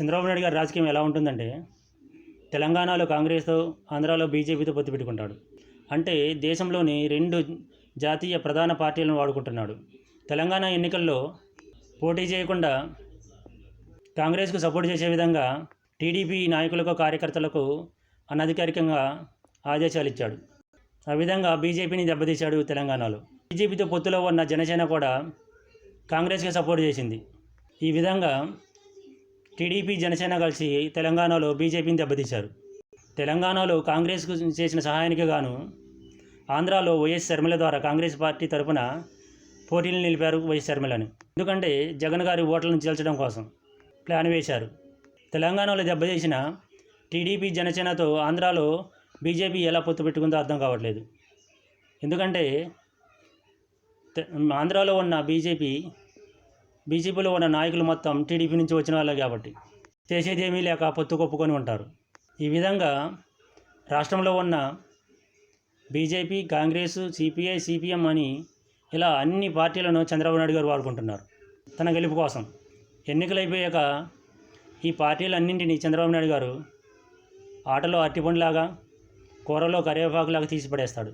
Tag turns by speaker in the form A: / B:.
A: చంద్రబాబు నాయుడు గారి రాజకీయం ఎలా ఉంటుందంటే తెలంగాణలో కాంగ్రెస్తో ఆంధ్రాలో బీజేపీతో పొత్తు పెట్టుకుంటాడు. అంటే దేశంలోని రెండు జాతీయ ప్రధాన పార్టీలను వాడుకుంటున్నాడు. తెలంగాణ ఎన్నికల్లో పోటీ చేయకుండా కాంగ్రెస్కు సపోర్ట్ చేసే విధంగా టీడీపీ నాయకులకు కార్యకర్తలకు అనధికారికంగా ఆదేశాలు ఇచ్చాడు. ఆ విధంగా బీజేపీని దెబ్బతీశాడు తెలంగాణలో. బీజేపీతో పొత్తులో ఉన్న జనసేన కూడా కాంగ్రెస్కి సపోర్ట్ చేసింది. ఈ విధంగా టీడీపీ జనసేన కలిసి తెలంగాణలో బీజేపీని దెబ్బతీశారు. తెలంగాణలో కాంగ్రెస్కు చేసిన సహాయానికి గాను ఆంధ్రాలో వైఎస్ శర్మల ద్వారా కాంగ్రెస్ పార్టీ తరఫున పోటీలు నిలిపారు వైఎస్ శర్మలని. ఎందుకంటే జగన్ గారి ఓట్లను చీల్చడం కోసం ప్లాన్ వేశారు. తెలంగాణలో దెబ్బతీసిన టీడీపీ జనసేనతో ఆంధ్రాలో బీజేపీ ఎలా పొత్తు పెట్టుకుందో అర్థం కావట్లేదు. ఎందుకంటే ఆంధ్రాలో ఉన్న బీజేపీ బీజేపీలో ఉన్న నాయకులు మొత్తం టీడీపీ నుంచి వచ్చిన వాళ్ళే కాబట్టి చేసేదేమీ లేక పొత్తు కొప్పుకొని ఉంటారు. ఈ విధంగా రాష్ట్రంలో ఉన్న బీజేపీ కాంగ్రెస్ సిపిఐ సిపిఎం అని ఇలా అన్ని పార్టీలను చంద్రబాబు నాయుడు గారు వాడుకుంటున్నారు తన గెలుపు కోసం. ఎన్నికలు అయిపోయాక ఈ పార్టీలన్నింటినీ చంద్రబాబు నాయుడు గారు ఆటలో అట్టిపండులాగా కూరలో కరివేపాకులాగా తీసి పడేస్తాడు